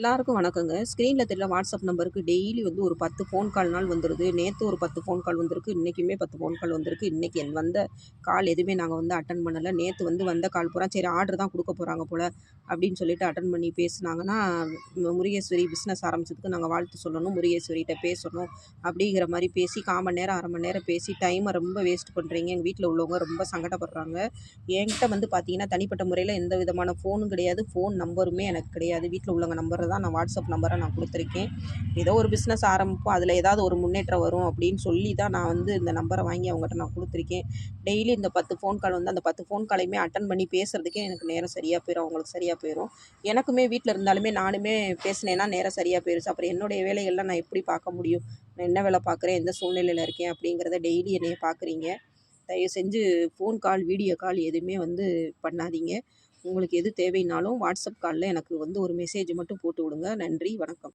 எல்லாருக்கும் வணக்கங்க. ஸ்க்ரீனில் தெரியல வாட்ஸ்அப் நம்பருக்கு டெய்லி வந்து ஒரு பத்து ஃபோன் கால் நாள் வந்துடுது நேற்று ஒரு பத்து ஃபோன் கால் வந்திருக்கு. இன்றைக்குமே பத்து ஃபோன் கால் வந்திருக்கு. இன்றைக்கி என் வந்த கால் எதுவுமே நாங்கள் வந்து அட்டன் பண்ணலை. நேற்று வந்து வந்த கால் பூரா சரி ஆர்டர் தான் கொடுக்க போகிறாங்க போல் அப்படின்னு சொல்லிட்டு அட்டன் பண்ணி பேசுனாங்கன்னா முருகேஸ்வரி பிஸ்னஸ் ஆரம்பிச்சதுக்கு நாங்கள் வாழ்த்து சொல்லணும். முருகேஸ்வரிகிட்ட பேசணும் அப்படிங்கிற மாதிரி பேசி கால் மணி நேரம் அரை மணி நேரம் பேசி டைமை ரொம்ப வேஸ்ட் பண்ணுறீங்க எங்கள் வீட்டில் உள்ளவங்க ரொம்ப சங்கடப்படுறாங்க. என்கிட்ட வந்து பார்த்தீங்கன்னா தனிப்பட்ட முறையில் எந்த விதமான ஃபோனும் கிடையாது. ஃபோன் நம்பருமே எனக்கு கிடையாது. வீட்டில் உள்ளவங்க நம்பர் தான் நான் வாட்ஸ்அப் நம்பரை நான் கொடுத்துருக்கேன். ஏதோ ஒரு பிஸ்னஸ் ஆரம்பிப்போம். அதில் ஏதாவது ஒரு முன்னேற்றம் வரும் அப்படின்னு சொல்லி தான் நான் வந்து இந்த நம்பரை வாங்கி அவங்ககிட்ட நான் கொடுத்துருக்கேன். டெய்லி இந்த பத்து ஃபோன் கால் வந்து அந்த பத்து ஃபோன் காலையுமே அட்டன் பண்ணி பேசுகிறதுக்கே எனக்கு நேரம் சரியாக போயிடும் அவங்களுக்கு சரியாக போயிடும் எனக்குமே வீட்டில் இருந்தாலுமே நானுமே பேசினேன்னா நேரம் சரியாக போயிடுச்சு அப்புறம் என்னுடைய வேலைகள்லாம் நான் எப்படி பார்க்க முடியும்? நான் என்ன வேலை பார்க்குறேன்? எந்த சூழ்நிலையில் இருக்கேன்? அப்படிங்கிறத டெய்லி என்னைய பார்க்குறீங்க. தயவு செஞ்சு ஃபோன் கால் வீடியோ கால் எதுவுமே வந்து பண்ணாதீங்க. உங்களுக்கு எது தேவைன்னாலும் வாட்ஸ்அப் காலில் எனக்கு வந்து ஒரு மெசேஜ் மட்டும் போட்டு விடுங்க. நன்றி வணக்கம்.